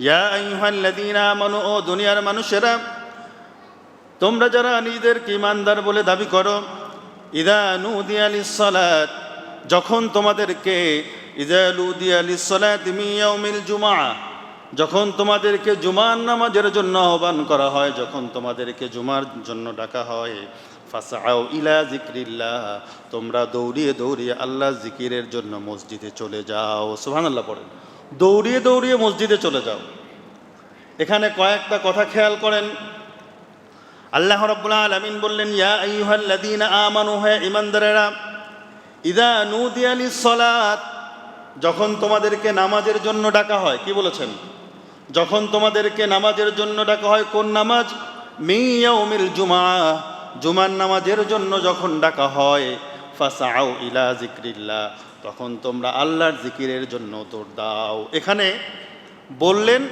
ও দুনিয়ার মানুষেরা, তোমরা যারা নিজেদেরকে ইমানদার বলে দাবি করো, ইদা নুদিয়া লিস-সালাত, যখন তোমাদেরকে, ইদা লুদিয়া লিস-সালাত মিন ইয়াউমিল জুমআ, যখন তোমাদেরকে জুমার নামাজের জন্য আহ্বান করা হয়, যখন তোমাদেরকে জুমার জন্য ডাকা হয় ফাসাও ইলা জিক্রিল্লাহ তোমরা দৌড়িয়ে দৌড়িয়ে আল্লাহ জিকিরের জন্য মসজিদে চলে যাও। সুবহানাল্লাহ পড়েন। দৌড়িয়ে দৌড়িয়ে মসজিদে চলে যাও। এখানে কয়েকটা কথা খেয়াল করেন। আল্লাহ রাব্বুল আলামিন বললেন, ইয়া আইয়ুহাল্লাযীনা আমানু, হে ঈমানদারেরা ইদা নুদিয়া লিস-সালাত, যখন তোমাদেরকে নামাজের জন্য ডাকা হয়, কি বলেছেন? যখন তোমাদেরকে নামাজের জন্য ডাকা হয়, কোন নামাজ? মিয়াউমিল জুমা জুমার নামাজের জন্য যখন ডাকা হয় ফাসাও ইলা জিক্রিল্লাহ তখন তোমরা আল্লাহর জিকিরের জন্য তোর দাও। এখানে বললেন,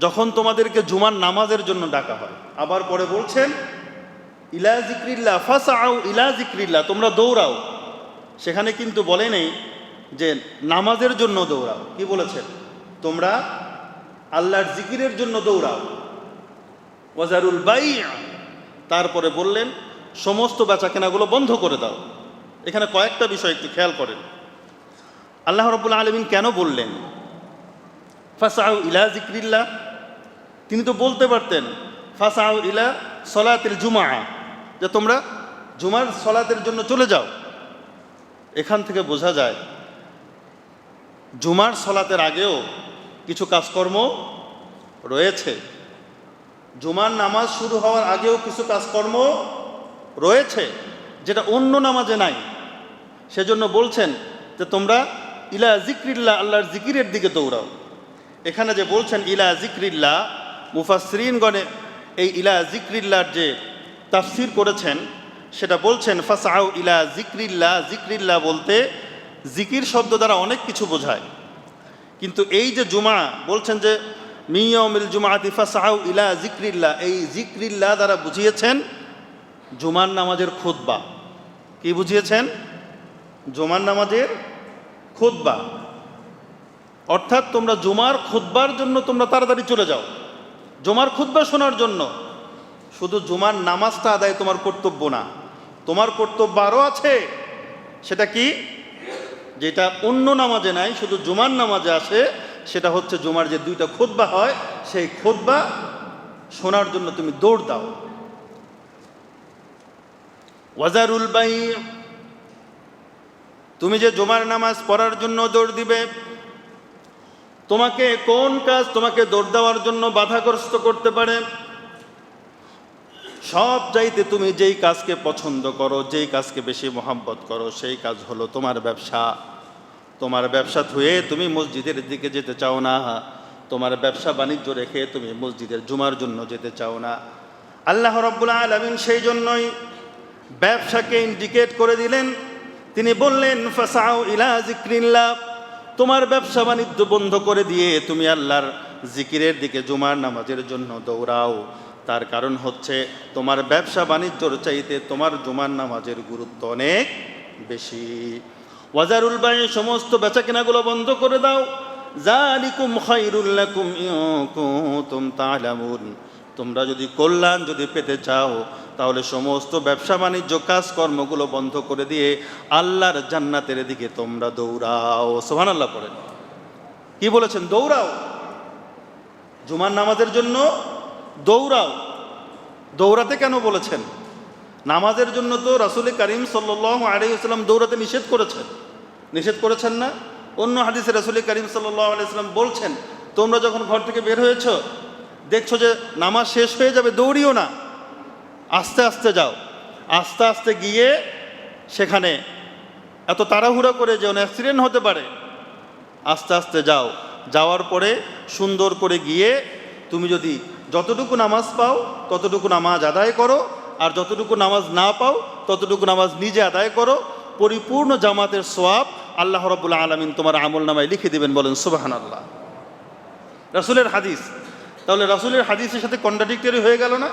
যখন তোমাদেরকে জুমার নামাজের জন্য ডাকা হয়, আবার পরে বলছেন, ইলা জিক্রিল্লা ফাসাও ইলা জিক্রিল্লা, তোমরা দৌড়াও। সেখানে কিন্তু বলে নেই যে নামাজের জন্য দৌড়াও। কি বলেছেন? তোমরা আল্লাহর জিকিরের জন্য দৌড়াও। ওয়াজারুল বাই। তারপরে বললেন, সমস্ত বেচা কেনাগুলো বন্ধ করে দাও। এখানে কয়েকটা বিষয় একটু খেয়াল করেন। আল্লাহ রব্বুল আলমিন কেন বললেন? ফাসাউ ইলা জিক্রিল্লা তিনি তো বলতে পারতেন, ফাসাউ ইলা সলাতের জুমা যে তোমরা জুমার সলাতের জন্য চলে যাও। এখান থেকে বোঝা যায়, জুমার সলাতের আগেও কিছু কাজকর্ম রয়েছে। জুমার নামাজ শুরু হওয়ার আগেও কিছু কাজকর্ম রয়েছে, যেটা অন্য নামাজে নাই। সেজন্য বলছেন যে তোমরা ইলা জিক্রিল্লা আল্লাহর জিকিরের দিকে দৌড়াও। এখানে যে বলছেন ইলা জিক্রিল্লা মুফাসরিনগণে এই ইলা জিক্রিল্লার যে তাফসির করেছেন, সেটা বলছেন ফাসাউ ইলা জিক্রিল্লা জিক্রিল্লা বলতে জিকির শব্দ দ্বারা অনেক কিছু বোঝায়। কিন্তু এই যে জুমা, বলছেন যে মিয়মিল জুমাতি ফাসাউ ইলা জিক্রিল্লা এই জিক্রিল্লা দ্বারা বুঝিয়েছেন জুমার নামাজের খুতবা। কি বুঝিয়েছেন? জুমার নামাজের খুতবা। অর্থাৎ তোমরা জুমার খুতবার জন্য তোমরা তাড়াতাড়ি চলে যাও। জুমার খুতবা শোনার জন্য। শুধু জুমার নামাজটা আদায় তোমার কর্তব্য না। তোমার কর্তব্য আরও আছে। সেটা কি? যেটা অন্য নামাজে নাই, শুধু জুমার নামাজে আসে, সেটা হচ্ছে জুমার যে দুইটা খুতবা হয়, সেই খুতবা শোনার জন্য তুমি দৌড় দাও। ওয়াজারুল বাই তুমি যে জুমার নামাজ পড়ার জন্য দৌড় দিবে, তোমাকে কোন কাজ তোমাকে দৌড় দেওয়ার জন্য বাধাগ্রস্ত করতে পারে? সব চাইতে তুমি যেই কাজকে পছন্দ করো, যেই কাজকে বেশি মোহাব্বত করো, সেই কাজ হলো তোমার ব্যবসা। তোমার ব্যবসা থুয়ে তুমি মসজিদের দিকে যেতে চাও না, তোমার ব্যবসা বাণিজ্য রেখে তুমি মসজিদের জুমার জন্য যেতে চাও না। আল্লাহ রব্বুল আলমিন সেই জন্যই ব্যবসাকে ইন্ডিকেট করে দিলেন তিনি বললেন ফাসাও ইলা জিক্রিল্লাহ তোমার ব্যবসা বাণিজ্য বন্ধ করে দিয়ে তুমি আল্লাহর জিকিরের দিকে জুমার নামাজের জন্য দৌড়াও। তার কারণ হচ্ছে, তোমার ব্যবসা বাণিজ্যর চাইতে তোমার জুমার নামাজের গুরুত্ব অনেক বেশি। ওয়াজারুল বাই, সমস্ত বেচা কেনাগুলো বন্ধ করে দাও। জালিকুম খাইরুল্লাকুম কুম তালামুন তোমরা যদি কল্যাণ যদি পেতে চাও তাহলে সমস্ত ব্যবসা বাণিজ্য, কাজকর্মগুলো বন্ধ করে দিয়ে আল্লাহর জান্নাতের দিকে তোমরা দৌড়াও। সোহান আল্লাহ পড়েন। কি বলেছেন? দৌড়াও। জুমার নামাজের জন্য দৌড়াও। দৌড়াতে কেন বলেছেন? নামাজের জন্য তো রাসুল করিম সাল্লাহ আলাইসাল্লাম দৌড়াতে নিষেধ করেছেন। নিষেধ করেছেন না? অন্য হাদিসে রাসুল করিম সাল্লাহ আলাইসাল্লাম বলছেন, তোমরা যখন ঘর থেকে বের হয়েছ, দেখছ যে নামাজ শেষ হয়ে যাবে, দৌড়িও না। আস্তে আস্তে যাও। আস্তে আস্তে গিয়ে সেখানে এত তাড়াহুড়া করে যেন অ্যাক্সিডেন্ট হতে পারে, আস্তে আস্তে যাও। যাওয়ার পরে সুন্দর করে গিয়ে তুমি যদি যতটুকু নামাজ পাও, ততটুকু নামাজ আদায় করো, আর যতটুকু নামাজ না পাও, ততটুকু নামাজ নিজে আদায় করো। পরিপূর্ণ জামাতের সোয়াব আল্লাহ রব্বুল্লা আলমিন তোমার আমল নামায় লিখে দেবেন বলেন সুবাহান আল্লাহ রাসুলের হাদিস। তাহলে রাসুলের হাদিসের সাথে কন্ট্রাডিক্টরি হয়ে গেল না?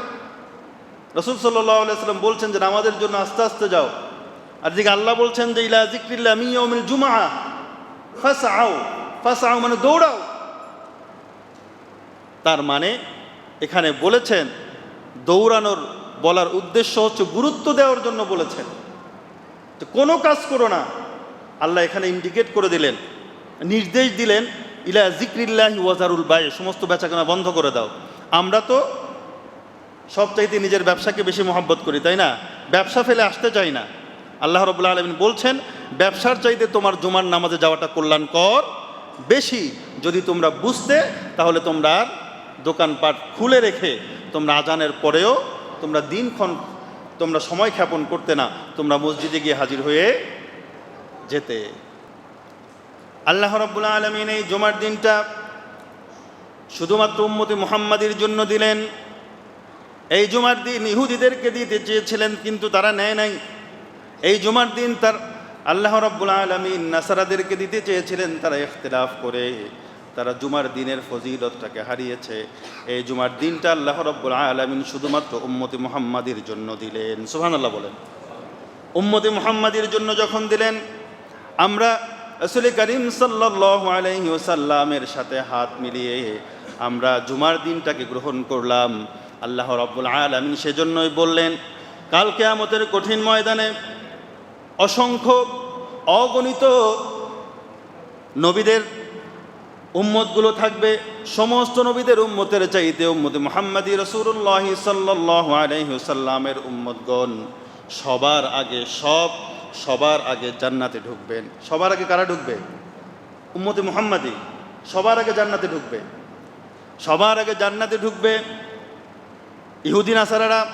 রসুল আলাইসাল্লাম বলছেন যে নামাজের জন্য আস্তে আস্তে যাও। আর দিকে আল্লাহ বলছেন যে, ইলা জিক্রিল্লা মিয়মিল জুমা ফাঁস আও ফাঁস আও মানে দৌড়াও। তার মানে এখানে বলেছেন, দৌড়ানোর বলার উদ্দেশ্য হচ্ছে গুরুত্ব দেওয়ার জন্য বলেছেন। তো কোনো কাজ করো না। আল্লাহ এখানে ইন্ডিকেট করে দিলেন, নির্দেশ দিলেন, ইলা জিক্রিল্লাহি ওয়াজারুল বাই সমস্ত বেচাকেনা বন্ধ করে দাও। আমরা তো সব চাইতে নিজের ব্যবসাকে বেশি মহব্বত করি, তাই না? ব্যবসা ফেলে আসতে চাই না। আল্লাহ রবুল্লা আলমিন বলছেন, ব্যবসার চাইতে তোমার জুমার নামাজে যাওয়াটা কল্যাণকর। বেশি যদি তোমরা বুঝতে, তাহলে তোমরা দোকানপাট খুলে রেখে তোমরা আজানের পরেও তোমরা দিনক্ষণ তোমরা সময় ক্ষেপণ করতে না, তোমরা মসজিদে গিয়ে হাজির হয়ে যেতে। আল্লাহ রব্বুল আলমিন এই জুমার দিনটা শুধুমাত্র উম্মতি মুহাম্মাদির জন্য দিলেন এই জুমার দিন ইহুদিদেরকে দিতে চেয়েছিলেন, কিন্তু তারা নেয় নাই। এই জুমার দিন তার আল্লাহ রব্বুল আলমিন নাসারাদেরকে দিতে চেয়েছিলেন, তারা ইখতিলাফ করে তারা জুমার দিনের ফজিলতটাকে হারিয়েছে। এই জুমার দিনটা আল্লাহ রব্বুল আলমিন শুধুমাত্র উম্মতি মুহাম্মাদির জন্য দিলেন। সুবহানাল্লাহ বলেন। উম্মতি মুহাম্মাদির জন্য যখন দিলেন, আমরা আসলে করিম সাল্লাহ আলহি ওসাল্লামের সাথে হাত মিলিয়ে আমরা জুমার দিনটাকে গ্রহণ করলাম। আল্লাহ রব্বুল আলমিন সেজন্যই বললেন, কাল কেয়ামতের কঠিন ময়দানে অসংখ্য অগণিত নবীদের উম্মতগুলো থাকবে, সমস্ত নবীদের উম্মতের চাইতে উম্মতে মোহাম্মদী রসুল্লাহ সাল্লাহ আলহিসাল্লামের উম্মতগণ সবার আগে সব, সবার আগে জান্নাতে ঢুকবেন। সবার আগে কারা ঢুকবে? উম্মতে মোহাম্মদী। সবার আগে জান্নাতে ঢুকবে। সবার আগে জান্নাতে ঢুকবে। ইহুদি নাসারারা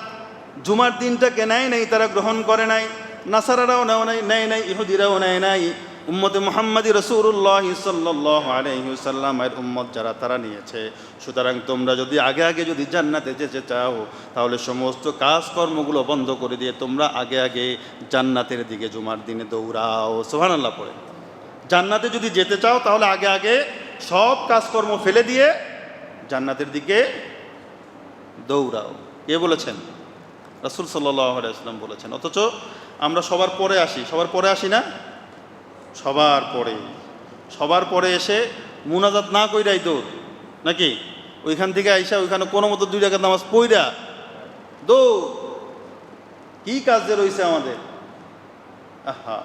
জুমার দিনটাকে নেয় নাই, তারা গ্রহণ করে নাই। নাসারারাও নেও নাই, নেয় নাই, ইহুদিরাও নেয় নাই। উম্মতে মোহাম্মদী রসুল্লাহ সাল্লাহ আলহিসাল্লামের উম্মত যারা, তারা নিয়েছে। সুতরাং তোমরা যদি আগে আগে যদি জান্নাতে যেতে চাও, তাহলে সমস্ত কাজকর্মগুলো বন্ধ করে দিয়ে তোমরা আগে আগে জান্নাতের দিকে জুমার দিনে দৌড়াও। সোহান আল্লাহ পড়ে। জান্নাতে যদি যেতে চাও, তাহলে আগে আগে সব কাজকর্ম ফেলে দিয়ে জান্নাতের দিকে দৌড়াও। কে বলেছেন? রাসুল সাল্লাম বলেছেন। অথচ আমরা সবার পরে আসি। সবার পরে আসি না? সবার পরে। সবার পরে এসে মুনাজাত না কইরাই দৌড়, নাকি? ওইখান থেকে আইসা ওইখানে কোনো মতো দুই টাকার নামাজ পইরা দৌড়। কি কাজ রয়েছে আমাদের? আহা।